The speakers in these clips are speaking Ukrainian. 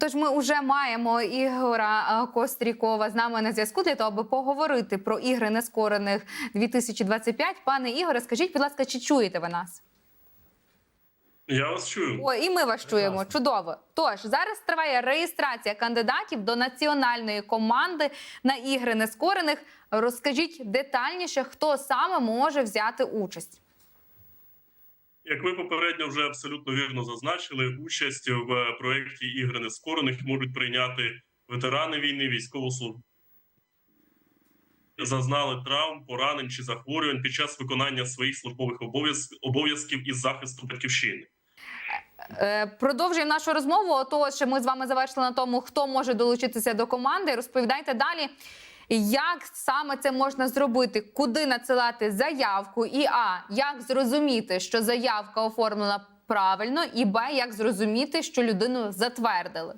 Тож ми вже маємо Ігора е, Кострікова з нами на зв'язку для того, аби поговорити про ігри нескорених 2025. Пане Ігоре, скажіть, будь ласка, чи чуєте ви нас? Я вас чую. О, і ми вас чуємо. Прекрасно. Чудово. Тож зараз триває реєстрація кандидатів до національної команди на ігри нескорених. Розкажіть детальніше, хто саме може взяти участь. Як ви попередньо вже абсолютно вірно зазначили, участь в проєкті ігри нескорених можуть прийняти ветерани війни, військовослужбовці. Зазнали травм, поранень чи захворювань під час виконання своїх службових обов'язк- обов'язків із захисту батьківщини. Е, Продовжуємо нашу розмову. Отож, ми з вами завершили на тому, хто може долучитися до команди. Розповідайте далі, як саме це можна зробити, куди надсилати заявку, і а як зрозуміти, що заявка оформлена правильно, і б як зрозуміти, що людину затвердили.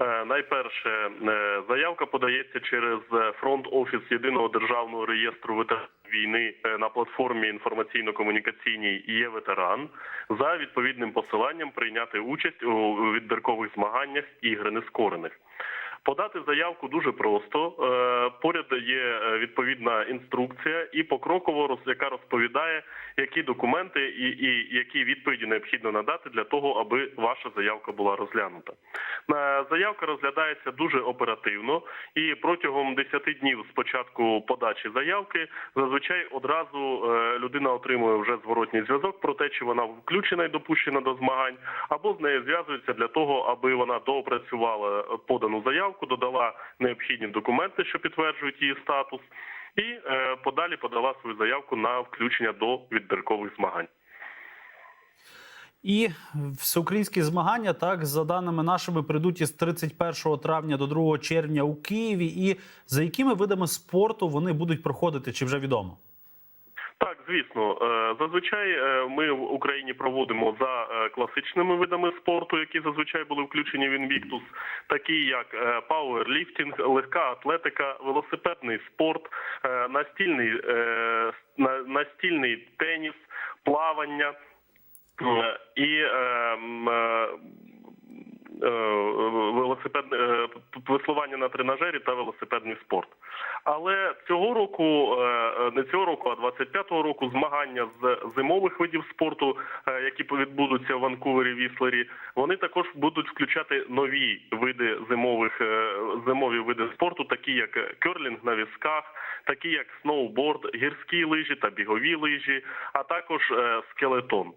Е, Найперше, е, заявка подається через е, фронт офіс єдиного державного реєстру ветеранів війни на платформі інформаційно-комунікаційній є ветеран за відповідним посиланням прийняти участь у відбіркових змаганнях ігри нескорених. Подати заявку дуже просто. Е, Поряд є е, відповідна інструкція і покроково яка розповідає, які документи і, і які відповіді необхідно надати для того, аби ваша заявка була розглянута. Е, Заявка розглядається дуже оперативно, і протягом 10 днів з початку подачі заявки зазвичай одразу людина отримує вже зворотній зв'язок про те, чи вона включена і допущена до змагань, або з нею зв'язуються для того, аби вона доопрацювала подану заявку, додала необхідні документи, що підтверджують її статус, і е, подалі подала свою заявку на включення до відбіркових змагань. І всеукраїнські змагання, так за даними нашими, прийдуть із 31 травня до 2 червня у Києві. І за якими видами спорту вони будуть проходити, чи вже відомо? Так, звісно, Е, зазвичай е, ми в Україні проводимо за е, класичними видами спорту, які зазвичай були включені в інвіктус, такі як пауерліфтинг, легка атлетика, велосипедний спорт, настільний настільний теніс, плавання і е, веслування на тренажері та велосипедний спорт. Але цього року, е, е, не цього року, а 25-го року змагання з зимових видів спорту, е, які відбудуться в Ванкувері, Віслері, вони також будуть включати нові види зимових зимові види спорту, такі як керлінг на візках, такі як сноуборд, гірські лижі та бігові лижі, а також скелетон.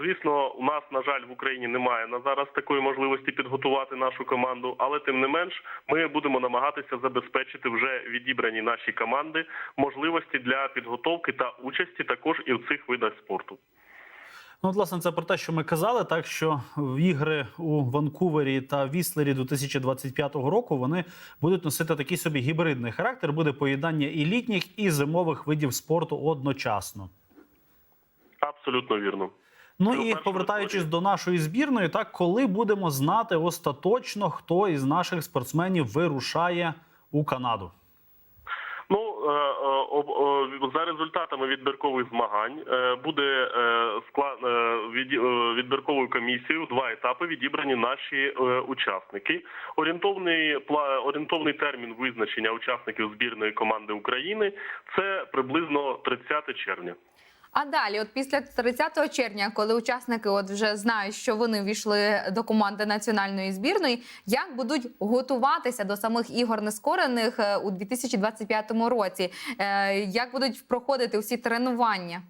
Звісно, у нас на жаль в Україні немає на зараз такої можливості підготувати нашу команду, але тим не менш ми будемо намагатися забезпечити вже відібрані наші команди можливості для підготовки та участі також і в цих видах спорту. Ну, от, власне, це про те, що ми казали, так що в ігри у Ванкувері та Віслері 2025 року вони будуть носити такий собі гібридний характер. Буде поєднання і літніх, і зимових видів спорту одночасно. Абсолютно вірно. Ну і повертаючись до нашої збірної, так коли будемо знати остаточно, хто із наших спортсменів вирушає у Канаду. Ну е, е, за результатами відбіркових змагань е, буде склад відбірковою комісією два етапи відібрані наші учасники. Орієнтовний орієнтовний термін визначення учасників збірної команди України це приблизно 30 червня. А далі, от після 30 червня, коли учасники от вже знають, що вони війшли до команди національної збірної, як будуть готуватися до самих ігор нескорених е, у 2025 році? Е, Як будуть проходити усі тренування?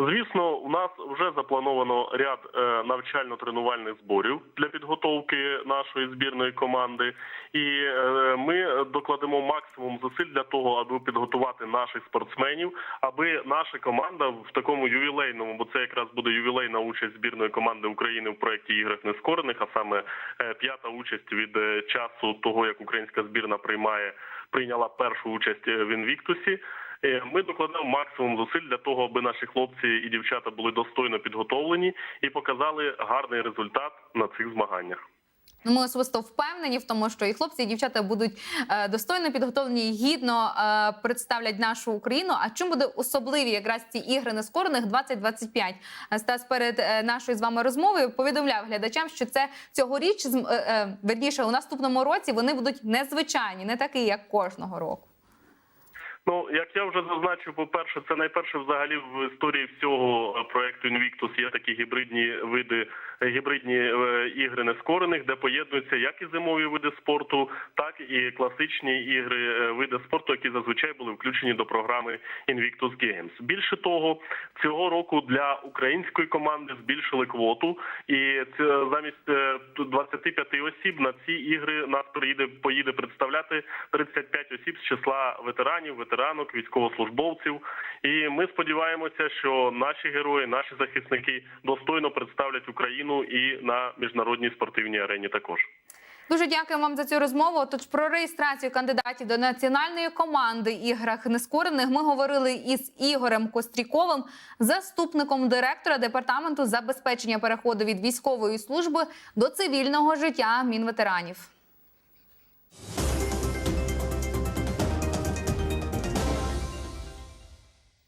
Звісно, у нас вже заплановано ряд е, навчально-тренувальних зборів для підготовки нашої збірної команди, і е, ми докладемо максимум зусиль для того, аби підготувати наших спортсменів, аби наша команда в такому ювілейному, бо це якраз буде ювілейна участь збірної команди України в проєкті іграх нескорених, а саме е, п'ята участь від часу того, як українська збірна приймає прийняла першу участь в інвіктусі. Е, Ми докладемо максимум зусиль для того, аби наші хлопці і дівчата були достойно підготовлені і показали гарний результат на цих змаганнях. Ми особисто впевнені в тому, що і хлопці, і дівчата будуть е, достойно підготовлені і гідно е, представлять нашу Україну. А чим буде особливі якраз ці ігри нескорених 2025? Е, Стас перед нашою з вами розмовою повідомляв глядачам, що це цьогоріч верніше у наступному році вони будуть незвичайні, не такі, як кожного року. Ну, як я вже зазначив, по-перше, це найперше взагалі в історії всього е, проекту Invictus є такі гібридні види, е, гібридні е, ігри нескорених, де поєднуються як і зимові види спорту, так і класичні ігри, види спорту, які зазвичай були включені до програми Invictus Games. Більше того, цього року для української команди збільшили квоту, і замість е, 25 осіб на ці ігри нас приїде поїде представляти 35 осіб з числа ветеранів, ветеранок, військовослужбовців. І ми сподіваємося, що наші герої, наші захисники достойно представлять Україну і на міжнародній спортивній арені також. Дуже дякую вам за цю розмову. Тож про реєстрацію кандидатів до національної команди іграх нескорених ми говорили із Ігорем Костріковим, заступником директора департаменту забезпечення переходу від військової служби до цивільного життя мінветеранів.